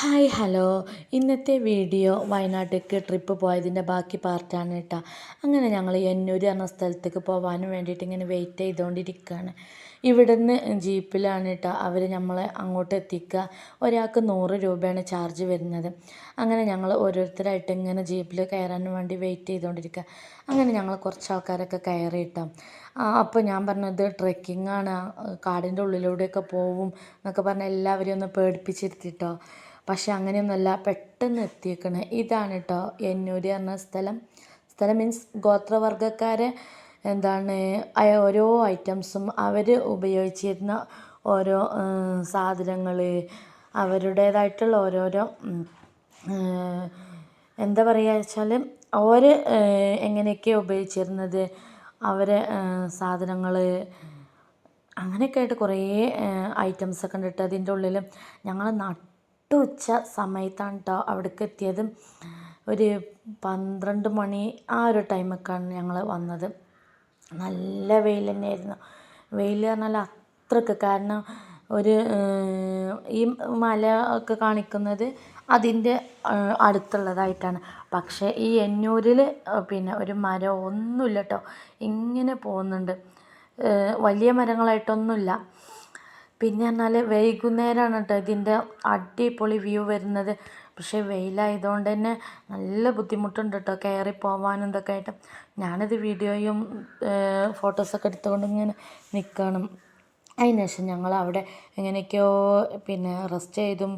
Hi hello. ഇന്നത്തെ video വയനാട്ടിലേക്ക് trip പോയതിന്റെ ബാക്കി പാർട്ടാണ് കേട്ടോ. അങ്ങനെ ഞങ്ങൾ എന്നൂർ എന്ന സ്ഥലത്തേക്ക് പോകാനും വേണ്ടിയിട്ട് ഇങ്ങനെ വെയിറ്റ് ചെയ്തുകൊണ്ടിരിക്കുകയാണ് ഇവിടുന്ന് ജീപ്പിലാണ് കേട്ടോ അവർ നമ്മളെ അങ്ങോട്ട് എത്തിക്കുക. ഒരാൾക്ക് നൂറ് രൂപയാണ് ചാർജ് വരുന്നത്. അങ്ങനെ ഞങ്ങൾ ഓരോരുത്തരായിട്ട് ഇങ്ങനെ ജീപ്പിൽ കയറാൻ വേണ്ടി വെയിറ്റ് ചെയ്തുകൊണ്ടിരിക്കുക അങ്ങനെ ഞങ്ങൾ കുറച്ച് ആൾക്കാരൊക്കെ കയറി കേട്ടോ. അപ്പോൾ ഞാൻ പറഞ്ഞത് ട്രെക്കിംഗ് ആണ്. കാടിന്റെ ഉള്ളിലൂടെയൊക്കെ പോവും എന്നൊക്കെ പറഞ്ഞാൽ എല്ലാവരെയും ഒന്ന് പേടിപ്പിച്ചിരുത്തിട്ടോ പക്ഷെ അങ്ങനെയൊന്നുമല്ല പെട്ടെന്ന് എത്തിയേക്കണേ. ഇതാണ് കേട്ടോ എന്നൂർ പറഞ്ഞ സ്ഥലം. സ്ഥലം മീൻസ് ഗോത്രവർഗക്കാരെ എന്താണ് ഓരോ ഐറ്റംസും അവർ ഉപയോഗിച്ചിരുന്ന ഓരോ സാധനങ്ങൾ അവരുടേതായിട്ടുള്ള ഓരോരോ എന്താ പറയുക വെച്ചാൽ അവർ എങ്ങനെയൊക്കെ ഉപയോഗിച്ചിരുന്നത് അവരെ സാധനങ്ങൾ അങ്ങനെയൊക്കെ ആയിട്ട് കുറേ ഐറ്റംസൊക്കെ ഉണ്ട് കേട്ടോ അതിന്റെ ഉള്ളിൽ ഞങ്ങൾ നട്ടുച്ച സമയത്താണ് കേട്ടോ അവിടേക്ക് എത്തിയത് ഒരു പന്ത്രണ്ട് മണി ആ ഒരു ടൈമൊക്കെയാണ് ഞങ്ങൾ വന്നത്. നല്ല വെയിൽ തന്നെയായിരുന്നു. വെയിൽ പറഞ്ഞാൽ അത്രയ്ക്ക് കാരണം ഒരു ഈ മല ഒക്കെ കാണിക്കുന്നത് അതിന്റെ അടുത്തുള്ളതായിട്ടാണ്. പക്ഷേ ഈ എന്നൂരിൽ പിന്നെ ഒരു മരം ഒന്നുമില്ല കേട്ടോ ഇങ്ങനെ പോകുന്നുണ്ട്. വലിയ മരങ്ങളായിട്ടൊന്നുമില്ല. പിന്നെ പറഞ്ഞാൽ വൈകുന്നേരമാണ് കേട്ടോ ഇതിന്റെ അടിപൊളി വ്യൂ വരുന്നത്. പക്ഷേ വെയിലായതുകൊണ്ട് തന്നെ നല്ല ബുദ്ധിമുട്ടുണ്ട് കേട്ടോ കയറി പോവാനും ഇതൊക്കെ ആയിട്ട് ഞാനിത് വീഡിയോയും ഫോട്ടോസൊക്കെ എടുത്തുകൊണ്ട് ഇങ്ങനെ നിൽക്കണം. അതിന് ശേഷം ഞങ്ങൾ അവിടെ എങ്ങനെയൊക്കെയോ പിന്നെ റെസ്റ്റ് ചെയ്തും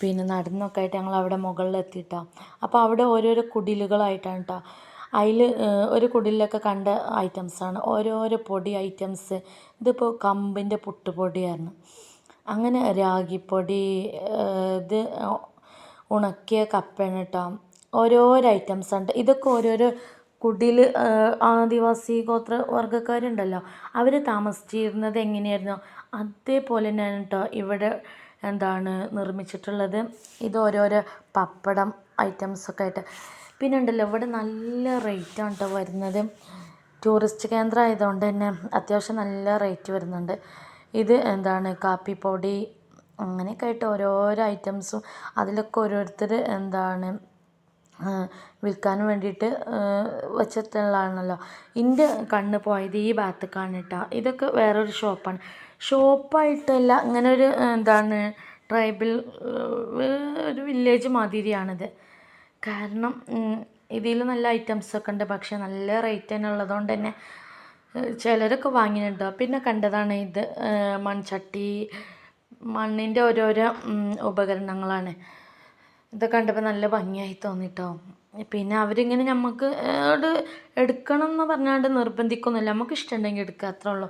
പിന്നെ നടന്നൊക്കെ ആയിട്ട് ഞങ്ങൾ അവിടെ മുകളിലെത്തിയിട്ടാണ് അപ്പോൾ അവിടെ ഓരോരോ കുടിലുകളായിട്ടാണ് കേട്ടോ അതിൽ ഒരു കുടിലൊക്കെ കണ്ട ഐറ്റംസാണ്. ഓരോരോ പൊടി ഐറ്റംസ്. ഇതിപ്പോൾ കമ്പിന്റെ പുട്ടുപൊടിയായിരുന്നു. അങ്ങനെ രാഗിപ്പൊടി ഇത് ഉണക്കിയ കപ്പയാണ് കേട്ടോ ഓരോരോ ഐറ്റംസ് ഉണ്ട് ഇതൊക്കെ ഓരോരോ കുടിൽ ആദിവാസി ഗോത്ര വർഗക്കാരുണ്ടല്ലോ. അവർ താമസിച്ചിരുന്നത് എങ്ങനെയായിരുന്നു? അതേപോലെ തന്നെയാണ് കേട്ടോ ഇവിടെ എന്താണ് നിർമ്മിച്ചിട്ടുള്ളത്. ഇത് ഓരോരോ പപ്പടം ഐറ്റംസൊക്കെ ആയിട്ട്. പിന്നെ ഉണ്ടല്ലോ ഇവിടെ നല്ല റേറ്റാണ് കേട്ടോ വരുന്നത്. ടൂറിസ്റ്റ് കേന്ദ്രം ആയതുകൊണ്ട് തന്നെ അത്യാവശ്യം നല്ല റേറ്റ് വരുന്നുണ്ട്. ഇത് എന്താണ് കാപ്പിപ്പൊടി അങ്ങനെയൊക്കെ ആയിട്ട് ഓരോരോ ഐറ്റംസും അതിലൊക്കെ ഓരോരുത്തർ എന്താണ് വിൽക്കാൻ വേണ്ടിയിട്ട് വെച്ചിട്ടുള്ളതാണല്ലോ. എന്റെ കണ്ണ് പോയത് ഈ ഭാഗത്തേക്കാണ് കേട്ടോ ഇതൊക്കെ വേറൊരു ഷോപ്പാണ്. ഷോപ്പായിട്ടല്ല ഇങ്ങനെ ഒരു എന്താണ് ട്രൈബൽ ഒരു വില്ലേജ് മാതിരിയാണിത്. കാരണം ഇതിൽ നല്ല ഐറ്റംസൊക്കെ ഉണ്ട്. പക്ഷേ നല്ല റേറ്റ് തന്നെ ഉള്ളതുകൊണ്ട് തന്നെ ചിലരൊക്കെ വാങ്ങിയിട്ടുണ്ട്. പിന്നെ കണ്ടതാണ് ഇത് മൺചട്ടി മണ്ണിന്റെ ഓരോരോ ഉപകരണങ്ങളാണ്. ഇതൊക്കെ കണ്ടപ്പോൾ നല്ല ഭംഗിയായി തോന്നിട്ടോ. പിന്നെ അവരിങ്ങനെ നമുക്ക് എടുക്കണം എന്ന് പറഞ്ഞാണ്ട് നിർബന്ധിക്കൊന്നുമില്ല. നമുക്ക് ഇഷ്ടമുണ്ടെങ്കിൽ എടുക്കുക അത്രേ ഉള്ളൂ.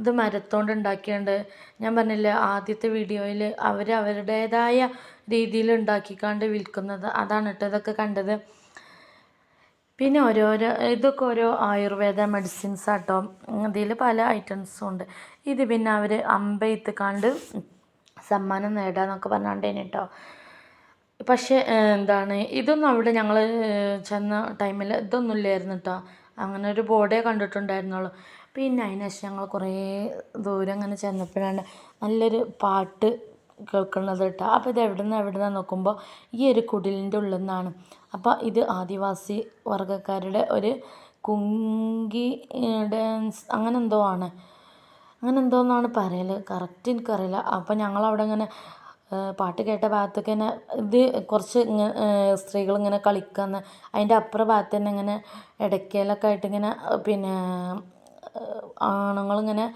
ഇത് മരത്തോണ്ട് ഉണ്ടാക്കിയുണ്ട് ഞാൻ പറഞ്ഞില്ല ആദ്യത്തെ വീഡിയോയിൽ അവർ അവരുടേതായ രീതിയിൽ ഉണ്ടാക്കിക്കാണ്ട് വിൽക്കുന്നത് അതാണ് കേട്ടോ ഇതൊക്കെ കണ്ടത്. പിന്നെ ഓരോരോ ഇതൊക്കെ ഓരോ ആയുർവേദ മെഡിസിൻസ് ആട്ടോ. ഇതിൽ പല ഐറ്റംസും ഉണ്ട്. ഇത് പിന്നെ അവർ അമ്പെയ്ത്ത് കണ്ട് സമ്മാനം നേടാന്നൊക്കെ പറഞ്ഞാണ്ടേന് കേട്ടോ. പക്ഷേ എന്താണ് ഇതൊന്നും അവിടെ ഞങ്ങൾ ചെന്ന ടൈമിൽ ഇതൊന്നും ഇല്ലായിരുന്നു കേട്ടോ അങ്ങനെ ഒരു ബോർഡേ കണ്ടിട്ടുണ്ടായിരുന്നുള്ളൂ. പിന്നെ അതിന് ശേഷം ഞങ്ങൾ കുറേ ദൂരം അങ്ങനെ ചെന്നപ്പോഴാണ് നല്ലൊരു പാട്ട് കേൾക്കുന്നത് കേട്ടോ അപ്പോൾ ഇത് എവിടെ നിന്ന് എവിടെ നിന്ന് നോക്കുമ്പോൾ ഈ ഒരു കുടിലിന്റെ ഉള്ളിൽ നിന്നാണ് അപ്പോൾ ഇത് ആദിവാസി വർഗക്കാരുടെ ഒരു കുങ്കി ഡാൻസ് അങ്ങനെ എന്തോ ആണ്. അങ്ങനെ എന്തോ എന്നാണ് പറയൽ കറക്റ്റ് എനിക്കറിയില്ല. അപ്പോൾ ഞങ്ങൾ അവിടെ ഇങ്ങനെ പാട്ട് കേട്ട ഭാഗത്തൊക്കെ തന്നെ ഇത് കുറച്ച് സ്ത്രീകൾ ഇങ്ങനെ കളിക്കുന്ന അതിന്റെ അപ്പുറ ഭാഗത്ത് തന്നെ ഇങ്ങനെ ഇടയ്ക്കലൊക്കെ ആയിട്ട് ഇങ്ങനെ പിന്നെ ആണുങ്ങളിങ്ങനെ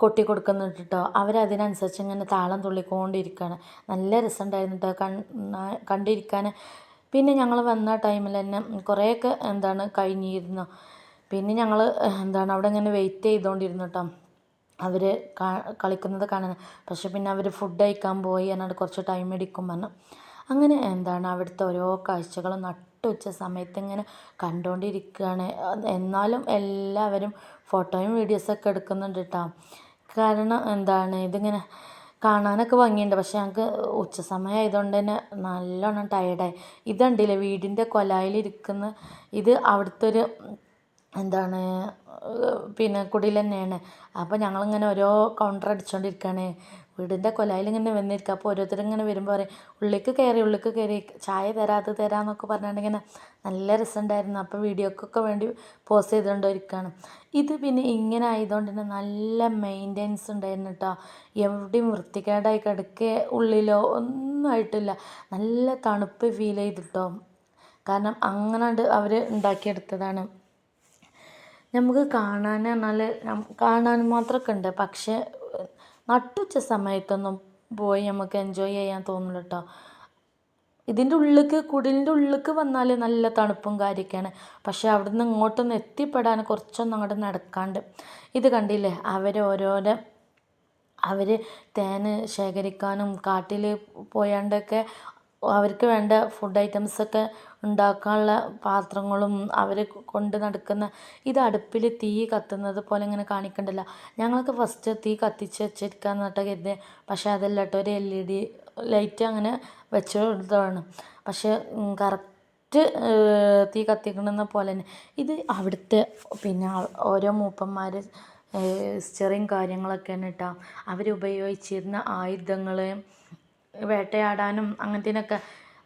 കൊട്ടി കൊടുക്കുന്നുണ്ട് കേട്ടോ അവരതിനനുസരിച്ച് ഇങ്ങനെ താളം തുള്ളിക്കൊണ്ടിരിക്കുകയാണ് നല്ല രസമുണ്ടായിരുന്നു കേട്ടോ കൺ കണ്ടിരിക്കാൻ പിന്നെ ഞങ്ങൾ വന്ന ടൈമിൽ തന്നെ കുറേയൊക്കെ എന്താണ് കഴിഞ്ഞിരുന്നു. പിന്നെ ഞങ്ങൾ എന്താണ് അവിടെ ഇങ്ങനെ വെയിറ്റ് ചെയ്തുകൊണ്ടിരുന്നു കേട്ടോ അവർ കളിക്കുന്നത് കാണാൻ പക്ഷെ പിന്നെ അവർ ഫുഡ് കഴിക്കാൻ പോയി എന്നാണ്ട് കുറച്ച് ടൈം എടുക്കും പറഞ്ഞു. അങ്ങനെ എന്താണ് അവിടുത്തെ ഓരോ കാഴ്ചകളും നട്ടുച്ച സമയത്ത് ഇങ്ങനെ കണ്ടുകൊണ്ടിരിക്കുകയാണ് എന്നാലും എല്ലാവരും ഫോട്ടോയും വീഡിയോസൊക്കെ എടുക്കുന്നുണ്ട് കേട്ടോ കാരണം എന്താണ് ഇതിങ്ങനെ കാണാനൊക്കെ ഭംഗിയുണ്ട്. പക്ഷേ ഞങ്ങൾക്ക് ഉച്ച സമയം ആയതുകൊണ്ട് തന്നെ നല്ലോണം ടയേർഡായി ഇതുണ്ടല്ലേ വീടിന്റെ കൊലായിലിരിക്കുന്ന ഇത് അവിടുത്തെ ഒരു എന്താണ് പിന്നെ കുടിൽ തന്നെയാണ്. അപ്പോൾ ഞങ്ങളിങ്ങനെ ഓരോ കൗണ്ടർ അടിച്ചുകൊണ്ടിരിക്കുകയാണ് വീടിന്റെ കൊലായിൽ ഇങ്ങനെ വന്നിരിക്കുക അപ്പോൾ ഓരോരുത്തർ ഇങ്ങനെ വരുമ്പോൾ പറയും ഉള്ളിലേക്ക് കയറി ഉള്ളിലേക്ക് കയറി ചായ തരാം അത് തരാമെന്നൊക്കെ പറഞ്ഞുകൊണ്ട് ഇങ്ങനെ നല്ല രസമുണ്ടായിരുന്നു അപ്പോൾ വീഡിയോക്കൊക്കെ വേണ്ടി പോസ്റ്റ് ചെയ്തുകൊണ്ടിരിക്കുകയാണ് ഇത് പിന്നെ ഇങ്ങനെ ആയതുകൊണ്ട് തന്നെ നല്ല മെയിന്റെനൻസ് ഉണ്ടായിരുന്നു കേട്ടോ എവിടെയും വൃത്തികേടായി കിടക്കുക ഉള്ളിലോ ഒന്നും ആയിട്ടില്ല. നല്ല തണുപ്പ് ഫീൽ ചെയ്തിട്ടോ കാരണം അങ്ങനെ അവർ ഉണ്ടാക്കിയെടുത്തതാണ്. നമുക്ക് കാണാൻ പറഞ്ഞാൽ കാണാൻ മാത്രമൊക്കെ ഉണ്ട് പക്ഷേ നട്ടുച്ച സമയത്തൊന്നും പോയി നമുക്ക് എൻജോയ് ചെയ്യാൻ തോന്നില്ല കേട്ടോ ഇതിന്റെ ഉള്ളിലേക്ക് കുടിലിന്റെ ഉള്ളിലേക്ക് വന്നാൽ നല്ല തണുപ്പും കാര്യമൊക്കെയാണ് പക്ഷേ നിന്ന് ഇങ്ങോട്ടൊന്ന് എത്തിപ്പെടാൻ കുറച്ചൊന്നും അങ്ങോട്ട് നടക്കാണ്ട്. ഇത് കണ്ടില്ലേ? അവർ ഓരോരോ അവർ തേൻ ശേഖരിക്കാനും കാട്ടിൽ പോയാണ്ടൊക്കെ അവർക്ക് വേണ്ട ഫുഡ് ഐറ്റംസൊക്കെ ഉണ്ടാക്കാനുള്ള പാത്രങ്ങളും അവർ കൊണ്ട് നടക്കുന്ന ഇത് അടുപ്പിൽ തീ കത്തുന്നത് പോലെ ഇങ്ങനെ കാണിക്കണ്ടല്ലോ. ഞങ്ങളൊക്കെ ഫസ്റ്റ് തീ കത്തിച്ച് വെച്ചിരിക്കാന്ന് കേട്ടോ കരുതിയത് പക്ഷേ അതല്ല കേട്ടോ ഒരു എൽ ഇ ഡി ലൈറ്റ് അങ്ങനെ വെച്ച് കൊടുത്തതാണ് പക്ഷേ കറക്റ്റ് തീ കത്തിക്കണമെന്ന പോലെ തന്നെ. ഇത് അവിടുത്തെ പിന്നെ ഓരോ മൂപ്പന്മാർ ഹിസ്റ്ററിയും കാര്യങ്ങളൊക്കെയാണ് കേട്ടോ അവരുപയോഗിച്ചിരുന്ന ആയുധങ്ങൾ വേട്ടയാടാനും അങ്ങനത്തേനൊക്കെ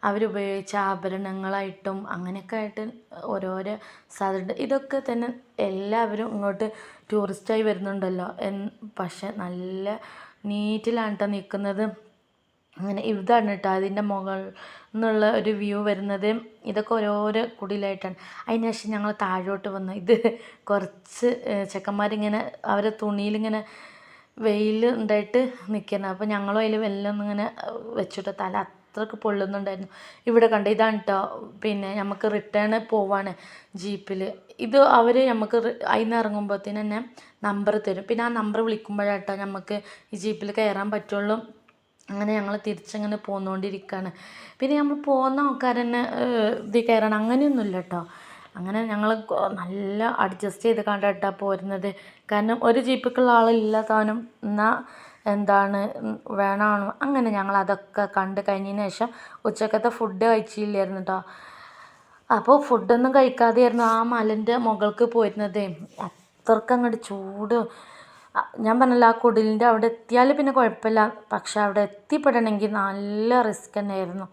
അവരുപയോഗിച്ച ആഭരണങ്ങളായിട്ടും അങ്ങനെയൊക്കെ ആയിട്ട് ഓരോരോ സാധനം ഇതൊക്കെ തന്നെ എല്ലാവരും ഇങ്ങോട്ട് ടൂറിസ്റ്റായി വരുന്നുണ്ടല്ലോ. പക്ഷെ നല്ല നീറ്റിലാണ് കേട്ടോ നിൽക്കുന്നത്. അങ്ങനെ ഇതാണ് കേട്ടോ അതിന്റെ മുകളിൽ നിന്നുള്ള ഒരു വ്യൂ വരുന്നത്. ഇതൊക്കെ ഓരോരോ കുടിലായിട്ടാണ്. അതിന് ശേഷം ഞങ്ങൾ താഴോട്ട് വന്നു. ഇത് കുറച്ച് ചെക്കന്മാരിങ്ങനെ അവരെ തുണിയിലിങ്ങനെ വെയിൽ ഉണ്ടായിട്ട് നിൽക്കുന്നത് അപ്പോൾ ഞങ്ങളും അതിൽ വെല്ലം ഇങ്ങനെ വെച്ചിട്ട് തല അത്രയ്ക്ക് പൊള്ളുന്നുണ്ടായിരുന്നു. ഇവിടെ കണ്ട ഇതാണ് കേട്ടോ പിന്നെ നമുക്ക് റിട്ടേൺ പോവാണ് ജീപ്പിൽ ഇത് അവർ നമുക്ക് അതിൽ ഇറങ്ങുമ്പോഴത്തേന് തന്നെ നമ്പർ തരും. പിന്നെ ആ നമ്പർ വിളിക്കുമ്പോഴാട്ടോ നമുക്ക് ഈ ജീപ്പിൽ കയറാൻ പറ്റുള്ളൂ. അങ്ങനെ ഞങ്ങൾ തിരിച്ചങ്ങനെ പോന്നുകൊണ്ടിരിക്കുകയാണ് പിന്നെ നമ്മൾ പോകുന്ന ആൾക്കാർ തന്നെ ഇത് കയറണം അങ്ങനെയൊന്നുമില്ല കേട്ടോ അങ്ങനെ ഞങ്ങൾ നല്ല അഡ്ജസ്റ്റ് ചെയ്ത് കണ്ടിട്ടാണ് പോരുന്നത്. കാരണം ഒരു ജീപ്പിക്കുള്ള ആളില്ല താനും. എന്നാൽ എന്താണ് വേണമാണ് അങ്ങനെ ഞങ്ങൾ അതൊക്കെ കണ്ട് കഴിഞ്ഞതിന് ശേഷം ഉച്ചക്കത്തെ ഫുഡ് കഴിച്ചില്ലായിരുന്നു കേട്ടോ അപ്പോൾ ഫുഡൊന്നും കഴിക്കാതെയായിരുന്നു ആ മലന്റെ മുകൾക്ക് പോയിരുന്നത് അത്രയ്ക്ക് അങ്ങോട്ട് ചൂട് ഞാൻ പറഞ്ഞല്ലോ ആ കുടിലിന്റെ അവിടെ എത്തിയാൽ പിന്നെ കുഴപ്പമില്ല. പക്ഷെ അവിടെ എത്തിപ്പെടണമെങ്കിൽ നല്ല റിസ്ക് തന്നെയായിരുന്നു.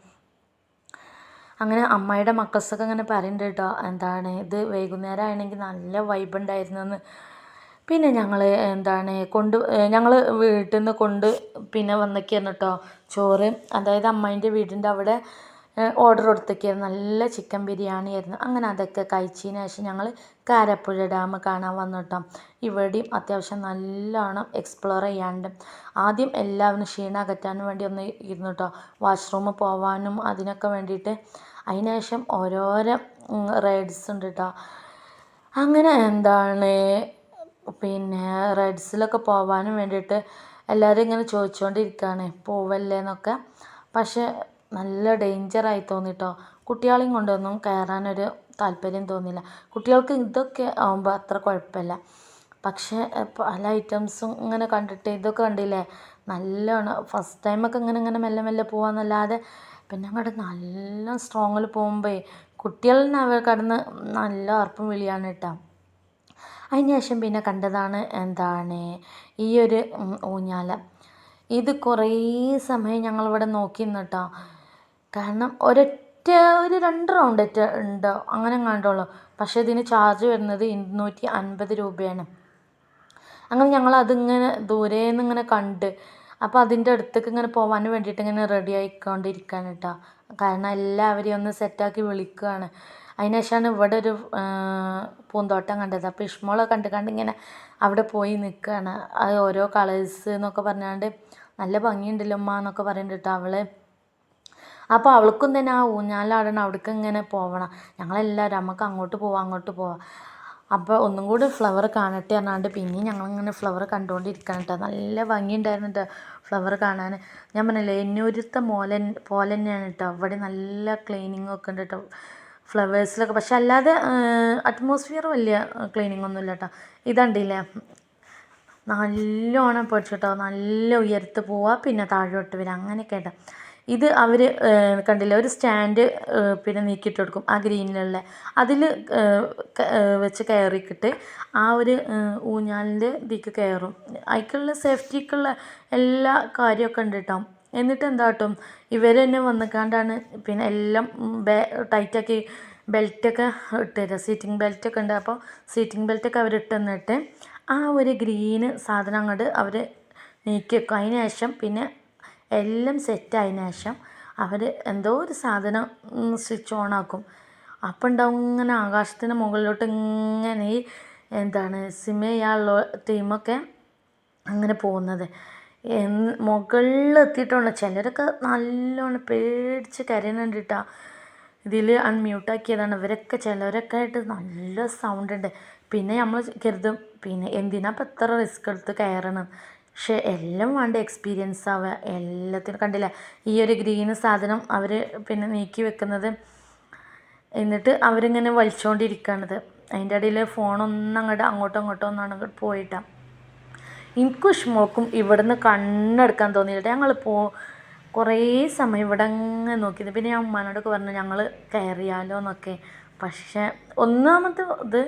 അങ്ങനെ അമ്മയുടെ മക്കൾസൊക്കെ അങ്ങനെ പറയുന്നുണ്ട് കേട്ടോ എന്താണ് ഇത് വൈകുന്നേരം ആണെങ്കിൽ നല്ല വൈബ് എന്ന് പിന്നെ ഞങ്ങൾ എന്താണ് കൊണ്ട് ഞങ്ങൾ വീട്ടിൽ നിന്ന് കൊണ്ട് പിന്നെ വന്നൊക്കെയായിരുന്നു കേട്ടോ ചോറ്. അതായത് അമ്മേന്റെ വീടിന്റെ അവിടെ ഓർഡർ കൊടുത്തൊക്കെയായിരുന്നു. നല്ല ചിക്കൻ ബിരിയാണി ആയിരുന്നു അങ്ങനെ അതൊക്കെ കഴിച്ചതിന് ശേഷം ഞങ്ങൾ കാരപ്പുഴ ഡാം കാണാൻ വന്നു കേട്ടോ ഇവിടെയും അത്യാവശ്യം നല്ലോണം എക്സ്പ്ലോർ ചെയ്യാണ്ട് ആദ്യം എല്ലാവരും ക്ഷീണം അകറ്റാനും വേണ്ടി ഒന്ന് ഇരുന്നു കേട്ടോ വാഷ്റൂമിൽ പോവാനും അതിനൊക്കെ വേണ്ടിയിട്ട് അതിനുശേഷം ഓരോരോ റൈഡ്സ് ഉണ്ട് കേട്ടോ അങ്ങനെ എന്താണ്? പിന്നെ റൈഡ്സിലൊക്കെ പോവാനും വേണ്ടിയിട്ട് എല്ലാവരും ഇങ്ങനെ ചോദിച്ചുകൊണ്ടിരിക്കുകയാണ് പോവല്ലേ എന്നൊക്കെ. പക്ഷേ നല്ല ഡേഞ്ചറായി തോന്നിട്ടോ. കുട്ടികളെയും കൊണ്ടൊന്നും കയറാനൊരു താല്പര്യം തോന്നില്ല. കുട്ടികൾക്ക് ഇതൊക്കെ ആകുമ്പോൾ അത്ര കുഴപ്പമില്ല പക്ഷേ പല ഐറ്റംസും ഇങ്ങനെ കണ്ടിട്ട് ഇതൊക്കെ കണ്ടില്ലേ? നല്ലോണം ഫസ്റ്റ് ടൈമൊക്കെ ഇങ്ങനെ ഇങ്ങനെ മെല്ലെ മെല്ലെ പോകാമെന്നല്ലാതെ പിന്നെ അങ്ങോട്ട് നല്ല സ്ട്രോങ്ങിൽ പോകുമ്പോൾ കുട്ടികളിനെ അവർ കടന്ന് നല്ല അർപ്പും വിളിയാണ് കേട്ടോ അതിന് ശേഷം പിന്നെ കണ്ടതാണ് എന്താണ് ഈ ഒരു ഊഞ്ഞാല. ഇത് കുറേ സമയം ഞങ്ങളിവിടെ നോക്കി നിന്നിട്ടോ കാരണം ഒരൊറ്റ ഒരു രണ്ട് റൗണ്ട് ഒറ്റ ഉണ്ടോ? അങ്ങനെ കണ്ടോളൂ പക്ഷേ ഇതിന് ചാർജ് വരുന്നത് ഇരുന്നൂറ്റി അൻപത് രൂപയാണ്. അങ്ങനെ ഞങ്ങൾ അതിങ്ങനെ ദൂരെ നിന്ന് ഇങ്ങനെ കണ്ട് അപ്പോൾ അതിന്റെ അടുത്തേക്ക് ഇങ്ങനെ പോകാൻ വേണ്ടിയിട്ട് ഇങ്ങനെ റെഡി ആയിക്കൊണ്ടിരിക്കുകയാണ് കേട്ടോ കാരണം എല്ലാവരെയും ഒന്ന് സെറ്റാക്കി വിളിക്കുകയാണ് അതിനുശേഷമാണ് ഇവിടെ ഒരു പൂന്തോട്ടം കണ്ടത്. അപ്പോൾ ഇഷ്മോളെ കണ്ട് കണ്ട് ഇങ്ങനെ അവിടെ പോയി നിൽക്കുകയാണ് അത് ഓരോ കളേഴ്സ് എന്നൊക്കെ പറഞ്ഞാണ്ട് നല്ല ഭംഗിയുണ്ടല്ലോ അമ്മ എന്നൊക്കെ പറയുന്നുണ്ട് കേട്ടോ അവൾ അപ്പോൾ അവൾക്കും തന്നെ ആ ഊഞ്ഞാലാടണം അവിടേക്ക് ഇങ്ങനെ പോവണം. ഞങ്ങളെല്ലാവരും നമുക്ക് അങ്ങോട്ട് പോവാം അങ്ങോട്ട് പോവാം. അപ്പോൾ ഒന്നും കൂടി ഫ്ലവർ കാണട്ടെ പറഞ്ഞാണ്ട് പിന്നെയും ഞങ്ങളിങ്ങനെ ഫ്ലവർ കണ്ടുകൊണ്ടിരിക്കണം കേട്ടോ നല്ല ഭംഗിയുണ്ടായിരുന്നു കേട്ടോ ഫ്ലവർ കാണാൻ. ഞാൻ പറഞ്ഞില്ലേ എന്നൂരത്തെ മോലൻ പോലെ തന്നെയാണ് കേട്ടോ അവിടെ നല്ല ക്ലീനിങ് ഒക്കെ ഉണ്ട് കേട്ടോ ഫ്ലവേഴ്സിലൊക്കെ പക്ഷെ അല്ലാതെ അറ്റ്മോസ്ഫിയർ വലിയ ക്ലീനിങ് ഒന്നുമില്ല കേട്ടോ ഇതുണ്ടില്ലേ നല്ലോണം പഠിച്ചു കേട്ടോ നല്ല ഉയരത്ത് പോവുക പിന്നെ താഴോട്ട് വരിക അങ്ങനെയൊക്കെ കേട്ടോ ഇത് അവർ കണ്ടില്ല? ഒരു സ്റ്റാൻഡ് പിന്നെ നീക്കിയിട്ട് കൊടുക്കും ആ ഗ്രീനിലുള്ള. അതിൽ വെച്ച് കയറിക്കിട്ട് ആ ഒരു ഊഞ്ഞാലിന്റെ ഇതിക്ക് കയറും. അതിക്കുള്ള സേഫ്റ്റിക്കുള്ള എല്ലാ കാര്യമൊക്കെ ഉണ്ട് കേട്ടോ എന്നിട്ട് എന്താ കേട്ടോ ഇവർ തന്നെ വന്നിക്കാണ്ടാണ് പിന്നെ എല്ലാം ബേ ടൈറ്റാക്കി ബെൽറ്റൊക്കെ ഇട്ട് തരിക സീറ്റിംഗ് ബെൽറ്റൊക്കെ ഉണ്ട്. അപ്പോൾ സീറ്റിംഗ് ബെൽറ്റൊക്കെ അവർ തന്നിട്ട് ആ ഒരു ഗ്രീന് സാധനം അങ്ങോട്ട് അവർ നീക്കി വെക്കും. അതിന് ശേഷം പിന്നെ എല്ലാം സെറ്റ് ആയതിനു ശേഷം അവർ എന്തോ ഒരു സാധനം സ്വിച്ച് ഓൺ ആക്കും. അപ്പം ഉണ്ടാവും ഇങ്ങനെ ആകാശത്തിന് മുകളിലോട്ട് ഇങ്ങനെ ഈ എന്താണ് സിം ടീമൊക്കെ അങ്ങനെ പോകുന്നത്. മുകളിൽ എത്തിയിട്ടുണ്ട് ചിലരൊക്കെ നല്ലോണം പേടിച്ച് കരയുന്നുണ്ട് കേട്ടോ ഇതിൽ അൺമ്യൂട്ടാക്കിയതാണ് ഇവരൊക്കെ ചിലരൊക്കെ ആയിട്ട് നല്ല സൗണ്ട് ഉണ്ട്. പിന്നെ നമ്മൾ കരുതും പിന്നെ എന്തിനാ ഇപ്പം എത്ര റിസ്ക് എടുത്ത് കയറണം? പക്ഷേ എല്ലാം വേണ്ട എക്സ്പീരിയൻസ് ആവുക എല്ലാത്തിനും കണ്ടില്ല? ഈ ഒരു ഗ്രീൻ സാധനം അവർ പിന്നെ നീക്കി വെക്കുന്നത്. എന്നിട്ട് അവരിങ്ങനെ വലിച്ചുകൊണ്ടിരിക്കുകയാണത് അതിന്റെ ഇടയിൽ ഫോണൊന്നും അങ്ങോട്ട് അങ്ങോട്ടോ ഇങ്ങോട്ടോ ഒന്നും അങ്ങോട്ട് പോയിട്ടാണ് എനിക്കും ഇഷ്മോക്കും ഇവിടുന്ന് കണ്ണെടുക്കാൻ തോന്നിയില്ല. ഞങ്ങൾ പോ കുറേ സമയം ഇവിടെ അങ്ങ് നോക്കിയത്. പിന്നെ ഞാൻ ഉമ്മാനോടൊക്കെ പറഞ്ഞു ഞങ്ങൾ കയറിയാലോ എന്നൊക്കെ. പക്ഷേ ഒന്നാമത്തെ ഇത്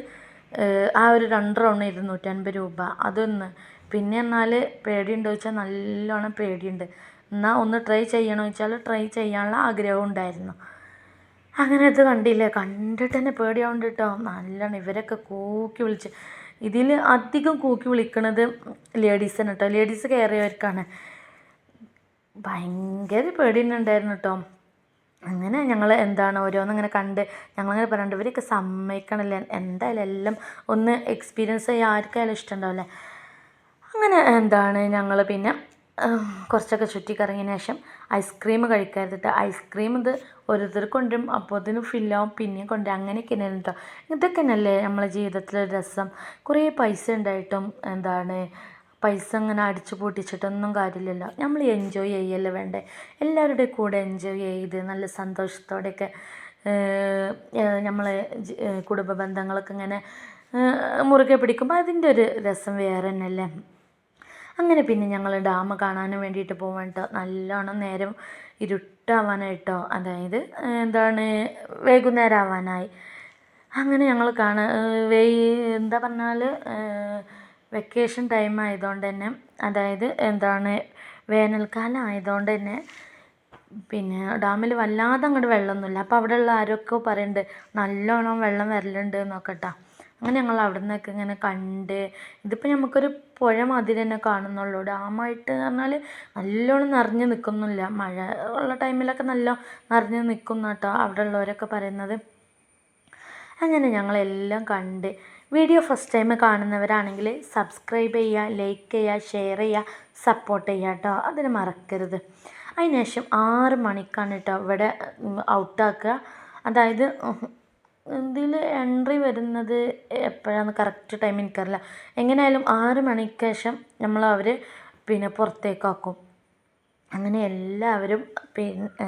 ആ ഒരു രണ്ട് റൗണ്ട് ഇരുന്നൂറ്റൻപത് രൂപ. അതൊന്ന് പിന്നെ എന്നാൽ പേടിയുണ്ടോ ചോദിച്ചാൽ നല്ലോണം പേടിയുണ്ട്. എന്നാൽ ഒന്ന് ട്രൈ ചെയ്യണോ ചോദിച്ചാൽ ട്രൈ ചെയ്യാനുള്ള ആഗ്രഹവും ഉണ്ടായിരുന്നു. അങ്ങനെ അത് കണ്ടില്ലേ? കണ്ടിട്ട് തന്നെ പേടിയാവുണ്ട് കേട്ടോ. നല്ലോണം ഇവരൊക്കെ കൂക്കി വിളിച്ച്. ഇതിൽ അധികം കൂക്കി വിളിക്കണത് ലേഡീസാണ് കേട്ടോ. ലേഡീസ് കയറിയവർക്കാണ്. ഭയങ്കര പേടി തന്നെ ഉണ്ടായിരുന്നു കേട്ടോ. അങ്ങനെ ഞങ്ങൾ എന്താണ് ഓരോന്നിങ്ങനെ കണ്ട് ഞങ്ങളിങ്ങനെ പറഞ്ഞിട്ട് ഇവരൊക്കെ സമ്മതിക്കണമല്ലേ എന്തായാലും എല്ലാം ഒന്ന് എക്സ്പീരിയൻസ് ചെയ്യാൻ ആർക്കായാലും ഇഷ്ടമുണ്ടാവില്ലേ? അങ്ങനെ എന്താണ് ഞങ്ങൾ പിന്നെ കുറച്ചൊക്കെ ചുറ്റിക്കറങ്ങിയതിന് ശേഷം ഐസ്ക്രീം കഴിക്കാതിട്ട് ഐസ്ക്രീം ഇത് ഓരോരുത്തർ കൊണ്ടുവരും. അപ്പോൾ അതിന് ഫില്ലാവും പിന്നെയും കൊണ്ടുവരും. അങ്ങനെയൊക്കെ തന്നെയാണ് ഇതൊക്കെ തന്നെയല്ലേ നമ്മളെ ജീവിതത്തിലെ രസം. കുറേ പൈസ ഉണ്ടായിട്ടും എന്താണ് പൈസ അങ്ങനെ അടിച്ചു പൊട്ടിച്ചിട്ടൊന്നും കാര്യമില്ലല്ലോ. നമ്മൾ എൻജോയ് ചെയ്യല്ലേ വേണ്ടേ? എല്ലാവരുടെ കൂടെ എൻജോയ് ചെയ്ത് നല്ല സന്തോഷത്തോടെയൊക്കെ നമ്മളെ കുടുംബ ബന്ധങ്ങളൊക്കെ ഇങ്ങനെ മുറുകെ പിടിക്കുമ്പോൾ അതിന്റെ ഒരു രസം വേറെ തന്നെയല്ലേ അങ്ങനെ പിന്നെ ഞങ്ങൾ ഡാം കാണാനും വേണ്ടിയിട്ട് പോകാൻ കേട്ടോ നല്ലോണം നേരം ഇരുട്ടാവാനായിട്ടോ. അതായത് എന്താണ് വൈകുന്നേരം ആവാനായി അങ്ങനെ ഞങ്ങൾ കാണാൻ വെയ് എന്താ പറഞ്ഞാൽ വെക്കേഷൻ ടൈം ആയതുകൊണ്ട് തന്നെ അതായത് എന്താണ് വേനൽക്കാലം ആയതുകൊണ്ട് തന്നെ പിന്നെ ഡാമിൽ വല്ലാതെ അങ്ങോട്ട് വെള്ളമൊന്നുമില്ല അപ്പോൾ അവിടെയുള്ള ആരൊക്കെ പറയുന്നുണ്ട് നല്ലോണം വെള്ളം വരലുണ്ട് എന്നൊക്കെ കേട്ടോ അങ്ങനെ ഞങ്ങൾ അവിടെ നിന്നൊക്കെ ഇങ്ങനെ കണ്ട് ഇതിപ്പോൾ നമുക്കൊരു പുഴ മാതിരി തന്നെ കാണുന്നുള്ളൂ ഡാമായിട്ട് പറഞ്ഞാൽ നല്ലോണം നിറഞ്ഞ് നിൽക്കുന്നില്ല മഴ ഉള്ള ടൈമിലൊക്കെ നല്ല നിറഞ്ഞ് നിൽക്കുന്ന കേട്ടോ അവിടെ ഉള്ളവരൊക്കെ പറയുന്നത്. അങ്ങനെ ഞങ്ങളെല്ലാം കണ്ട്. വീഡിയോ ഫസ്റ്റ് ടൈം കാണുന്നവരാണെങ്കിൽ സബ്സ്ക്രൈബ് ചെയ്യുക ലൈക്ക് ചെയ്യുക ഷെയർ ചെയ്യുക സപ്പോർട്ട് ചെയ്യുക കേട്ടോ. അതിന് മറക്കരുത്. അതിനുശേഷം ആറ് മണിക്കാണ് കേട്ടോ ഇവിടെ ഔട്ടാക്കുക അതായത് ഇതിൽ എൻട്രി വരുന്നത് എപ്പോഴാണ് കറക്റ്റ് ടൈം എനിക്കറിയില്ല. എങ്ങനെയായാലും ആറ് മണിക്ക് ശേഷം നമ്മൾ അവർ പിന്നെ പുറത്തേക്കാക്കും അങ്ങനെ എല്ലാവരും പിന്നെ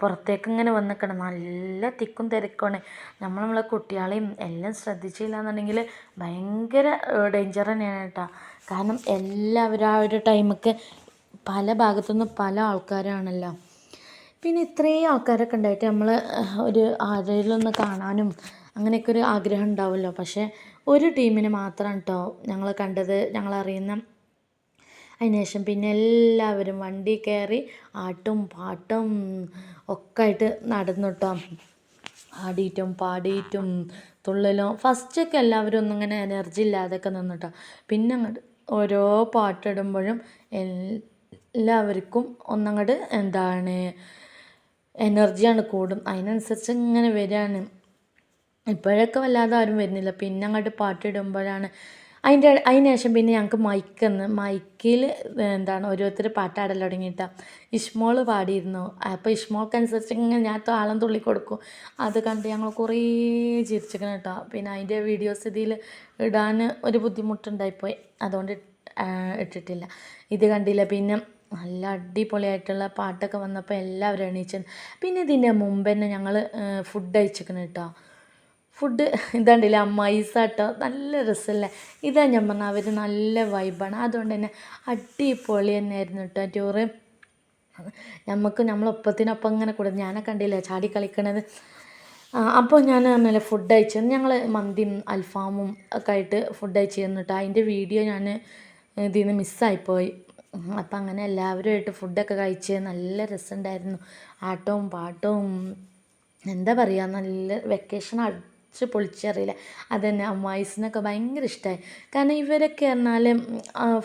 പുറത്തേക്ക് ഇങ്ങനെ വന്നിക്കണം നല്ല തിക്കും തിരക്കുമാണ്. നമ്മൾ നമ്മളെ കുട്ടികളെയും എല്ലാം ശ്രദ്ധിച്ചില്ല എന്നുണ്ടെങ്കിൽ ഭയങ്കര ഡേഞ്ചർ തന്നെയാണ് കേട്ടോ. കാരണം എല്ലാവരും ആ ഒരു ടൈമൊക്കെ പല ഭാഗത്തുനിന്ന് പല ആൾക്കാരാണല്ലോ. പിന്നെ ഇത്രയും ആൾക്കാരൊക്കെ ഉണ്ടായിട്ട് നമ്മൾ ഒരു ആരെങ്കിലും ഒന്ന് കാണാനും അങ്ങനെയൊക്കെ ഒരു ആഗ്രഹം ഉണ്ടാവുമല്ലോ. പക്ഷേ ഒരു ടീമിന് മാത്രമാണ് കേട്ടോ ഞങ്ങൾ കണ്ടത്. ഞങ്ങളറിയുന്ന അതിനുശേഷം പിന്നെ എല്ലാവരും വണ്ടി കയറി ആട്ടും പാട്ടും ഒക്കെ ആയിട്ട് നടന്നു കേട്ടോ ആടിയിട്ടും പാടിയിട്ടും തുള്ളലും. ഫസ്റ്റൊക്കെ എല്ലാവരും ഒന്നും ഇങ്ങനെ എനർജി ഇല്ലാതെയൊക്കെ നിന്നിട്ടോ പിന്നെ അങ്ങോട്ട് ഓരോ പാട്ടിടുമ്പോഴും എല്ലാവർക്കും ഒന്നങ്ങോട്ട് എന്താണ് എനർജിയാണ് കൂടും. അതിനനുസരിച്ച് ഇങ്ങനെ വരികയാണ് ഇപ്പോഴൊക്കെ വല്ലാതെ ആരും വരുന്നില്ല. പിന്നെ അങ്ങോട്ട് പാട്ടിടുമ്പോഴാണ് അതിന്റെ അതിന് ശേഷം പിന്നെ ഞങ്ങൾക്ക് മൈക്ക് തന്ന് മൈക്കിൽ എന്താണ് ഓരോരുത്തർ പാട്ടാടൽ തുടങ്ങിയിട്ട. ഇഷ്മോൾ പാടിയിരുന്നു. അപ്പോൾ ഇഷ്മോൾക്കനുസരിച്ച് ഇങ്ങനെ ഞാൻ താളം തുള്ളി കൊടുക്കും. അത് കണ്ട് ഞങ്ങൾ കുറേ ചിരിച്ചിരിക്കണം കേട്ടോ. പിന്നെ അതിന്റെ വീഡിയോസ് ഇതിൽ ഇടാൻ ഒരു ബുദ്ധിമുട്ടുണ്ടായിപ്പോയി. അതുകൊണ്ട് ഇട്ടിട്ടില്ല. ഇത് കണ്ടില്ല. പിന്നെ നല്ല അടിപൊളിയായിട്ടുള്ള പാട്ടൊക്കെ വന്നപ്പോൾ എല്ലാവരും എണീച്ചു പിന്നെ ഇതിന്റെ മുമ്പ് തന്നെ ഞങ്ങൾ ഫുഡ് കഴിച്ചിരിക്കണം കേട്ടോ ഫുഡ് ഇതാണ്ടില്ല കേട്ടോ നല്ല രസമല്ലേ ഇതാ ഞാൻ പറഞ്ഞ അവർ നല്ല വൈബാണ് അതുകൊണ്ട് തന്നെ അടിപൊളി തന്നെയായിരുന്നു കേട്ടോ ടൂറ്. നമുക്ക് നമ്മളൊപ്പത്തിനൊപ്പം ഇങ്ങനെ കൂടെ ഞാനൊക്കെ കണ്ടില്ലേ ചാടി കളിക്കണത്. അപ്പോൾ ഞാൻ പറഞ്ഞാൽ ഫുഡ് അയച്ചു ഞങ്ങൾ മന്തിയും അൽഫാമും ഒക്കെ ആയിട്ട് ഫുഡ് അയച്ചു തന്നിട്ട് അതിന്റെ വീഡിയോ ഞാൻ ഇതിൽ നിന്ന് മിസ്സായിപ്പോയി അപ്പം അങ്ങനെ എല്ലാവരുമായിട്ട് ഫുഡൊക്കെ കഴിച്ച് നല്ല രസമുണ്ടായിരുന്നു. ആട്ടവും പാട്ടവും എന്താ പറയുക നല്ല വെക്കേഷൻ അടിച്ച് പൊളിച്ചറിയില്ല. അതന്നെ അമ്മായിസിനൊക്കെ ഭയങ്കര ഇഷ്ടമായി കാരണം ഇവരൊക്കെ പറഞ്ഞാൽ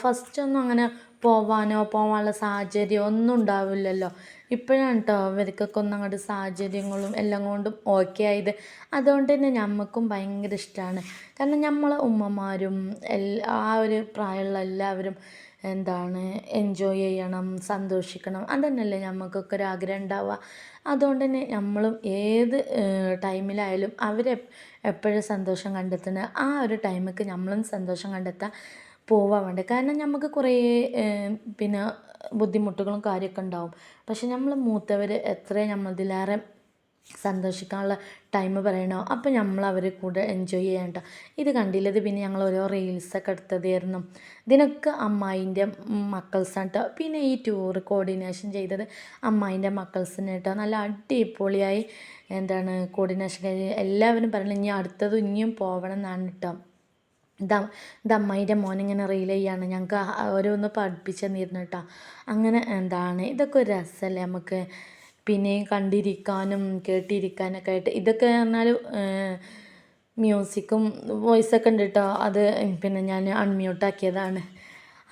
ഫസ്റ്റ് ഒന്നും അങ്ങനെ പോവാനോ പോവാനുള്ള സാഹചര്യം ഒന്നും ഉണ്ടാവില്ലല്ലോ. ഇപ്പോഴാണ് കേട്ടോ ഇവർക്കൊക്കെ ഒന്നും അങ്ങോട്ട് സാഹചര്യങ്ങളും എല്ലാം കൊണ്ടും ഓക്കെ ആയത്. അതുകൊണ്ട് തന്നെ ഞമ്മക്കും ഭയങ്കര ഇഷ്ടമാണ് കാരണം നമ്മളെ ഉമ്മമാരും എല്ലാ ആ ഒരു പ്രായമുള്ള എല്ലാവരും എന്താണ് എൻജോയ് ചെയ്യണം സന്തോഷിക്കണം അതന്നെയല്ലേ നമുക്കൊക്കെ ഒരു ആഗ്രഹം ഉണ്ടാവുക. അതുകൊണ്ട് തന്നെ നമ്മളും ഏത് ടൈമിലായാലും അവർ എപ്പോഴും സന്തോഷം കണ്ടെത്തുന്ന? ആ ഒരു ടൈമിക്ക് നമ്മളും സന്തോഷം കണ്ടെത്താൻ പോവാൻ വേണ്ടി. കാരണം നമുക്ക് കുറേ പിന്നെ ബുദ്ധിമുട്ടുകളും കാര്യമൊക്കെ ഉണ്ടാവും. പക്ഷെ നമ്മൾ മൂത്തവർ എത്ര നമ്മളതിലേറെ സന്തോഷിക്കാനുള്ള ടൈം പറയണോ? അപ്പോൾ നമ്മൾ അവരെ കൂടെ എൻജോയ് ചെയ്യണ്ട ഇത് കണ്ടില്ലത് പിന്നെ ഞങ്ങൾ ഓരോ റീൽസൊക്കെ എടുത്തതായിരുന്നു. ഇതിനൊക്കെ അമ്മായിന്റെ മക്കൾസാണ് കേട്ടോ പിന്നെ ഈ ടൂർ കോർഡിനേഷൻ ചെയ്തത് അമ്മായിന്റെ മക്കൾസിന് കേട്ടോ നല്ല അടിപൊളിയായി എന്താണ് കോർഡിനേഷൻ കഴിഞ്ഞ് എല്ലാവരും പറയുന്നത് ഇനി അടുത്തത് ഇനിയും പോകണം എന്നാണ് കേട്ടോ ഇത് അമ്മായിന്റെ മോനിങ്ങനെ റീൽ ചെയ്യാണ്. ഞങ്ങൾക്ക് ഓരോന്ന് പഠിപ്പിച്ചു തന്നിരുന്നു കേട്ടോ അങ്ങനെ എന്താണ്? ഇതൊക്കെ ഒരു രസമല്ലേ നമുക്ക് പിന്നെ കണ്ടിരിക്കാനും കേട്ടിരിക്കാനൊക്കെ ആയിട്ട് ഇതൊക്കെ പറഞ്ഞാൽ മ്യൂസിക്കും വോയിസൊക്കെ ഉണ്ട് കേട്ടോ അത് പിന്നെ ഞാൻ അൺമ്യൂട്ടാക്കിയതാണ്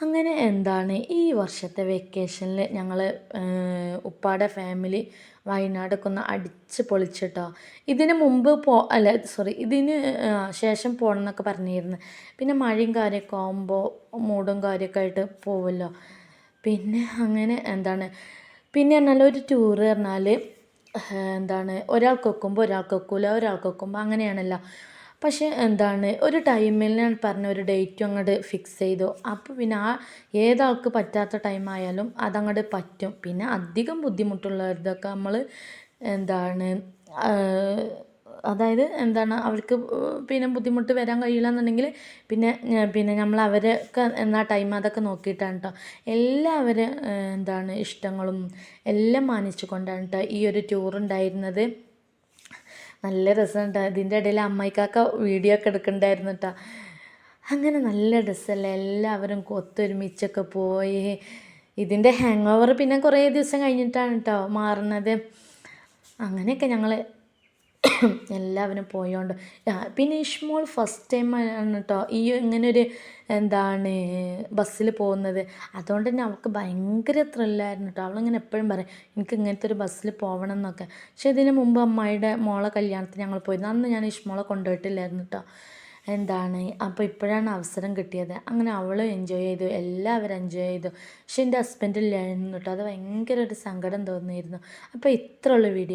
അങ്ങനെ എന്താണ് ഈ വർഷത്തെ വെക്കേഷനിൽ ഞങ്ങൾ ഉപ്പാടെ ഫാമിലി വയനാടൊക്കെ ഒന്ന് അടിച്ച് പൊളിച്ചിട്ടോ? ഇതിന് മുമ്പ് പോ അല്ല സോറി ഇതിന് ശേഷം പോകണം എന്നൊക്കെ പറഞ്ഞിരുന്നു. പിന്നെ മഴയും കാര്യമൊക്കെ ആകുമ്പോൾ മൂടും കാര്യമൊക്കെ ആയിട്ട് പോവുമല്ലോ പിന്നെ അങ്ങനെ എന്താണ് പിന്നെ പറഞ്ഞാൽ ഒരു ടൂറ് പറഞ്ഞാൽ എന്താണ് ഒരാൾക്ക് വെക്കുമ്പോൾ ഒരാൾക്ക് വെക്കില്ല ഒരാൾക്ക് വെക്കുമ്പോൾ അങ്ങനെയാണല്ലോ. പക്ഷേ എന്താണ് ഒരു ടൈമിൽ ഞാൻ പറഞ്ഞ ഒരു ഡേറ്റും അങ്ങോട്ട് ഫിക്സ് ചെയ്തു. അപ്പോൾ പിന്നെ ആ ഏതാൾക്ക് പറ്റാത്ത ടൈം ആയാലും അതങ്ങോട്ട് പറ്റും. പിന്നെ അധികം ബുദ്ധിമുട്ടുള്ളവരതൊക്കെ നമ്മൾ എന്താണ് അതായത് എന്താണ് അവർക്ക് പിന്നെ ബുദ്ധിമുട്ട് വരാൻ കഴിയില്ല എന്നുണ്ടെങ്കിൽ പിന്നെ പിന്നെ നമ്മൾ അവരൊക്കെ എന്നാ ടൈം അതൊക്കെ നോക്കിയിട്ടാണ് കേട്ടോ എല്ലാവരും എന്താണ് ഇഷ്ടങ്ങളും എല്ലാം മാനിച്ചു കൊണ്ടാണ് കേട്ടോ ഈ ഒരു ടൂർ ഉണ്ടായിരുന്നത്. നല്ല രസമുണ്ട് ഇതിന്റെ ഇടയിൽ അമ്മായിക്കാക്ക വീഡിയോ ഒക്കെ എടുക്കണ്ടായിരുന്നു കേട്ടോ അങ്ങനെ നല്ല രസമല്ലേ? എല്ലാവരും ഒത്തൊരുമിച്ചൊക്കെ പോയി. ഇതിന്റെ ഹാങ് ഓവർ പിന്നെ കുറേ ദിവസം കഴിഞ്ഞിട്ടാണ് കേട്ടോ മാറുന്നത്. അങ്ങനെയൊക്കെ ഞങ്ങൾ എല്ലാവരും പോയോണ്ട്. പിന്നെ ഇഷ്മോൾ ഫസ്റ്റ് ടൈം ആണ് കേട്ടോ ഈ ഇങ്ങനെ ഒരു എന്താണ് ബസ്സിൽ പോകുന്നത്. അതുകൊണ്ട് തന്നെ അവൾക്ക് ഭയങ്കര ത്രില്ലായിരുന്നു കേട്ടോ അവളിങ്ങനെ എപ്പോഴും പറയും എനിക്ക് ഇങ്ങനത്തെ ഒരു ബസ്സിൽ പോകണം എന്നൊക്കെ പക്ഷെ ഇതിന് മുമ്പ് അമ്മായിയുടെ മോളെ കല്യാണത്തിന് ഞങ്ങൾ പോയിരുന്നു. അന്ന് ഞാൻ ഇഷ്മോളെ കൊണ്ടുപോയിട്ടില്ലായിരുന്നു കേട്ടോ എന്താണ് അപ്പോൾ ഇപ്പോഴാണ് അവസരം കിട്ടിയത്. അങ്ങനെ അവളും എൻജോയ് ചെയ്തു എല്ലാവരും എൻജോയ് ചെയ്തു. പക്ഷെ എന്റെ ഹസ്ബൻഡില്ലായിരുന്നു കേട്ടോ അത് ഭയങ്കര ഒരു സങ്കടം തോന്നിയിരുന്നു. അപ്പോൾ ഇത്രയുള്ള വീഡിയോ.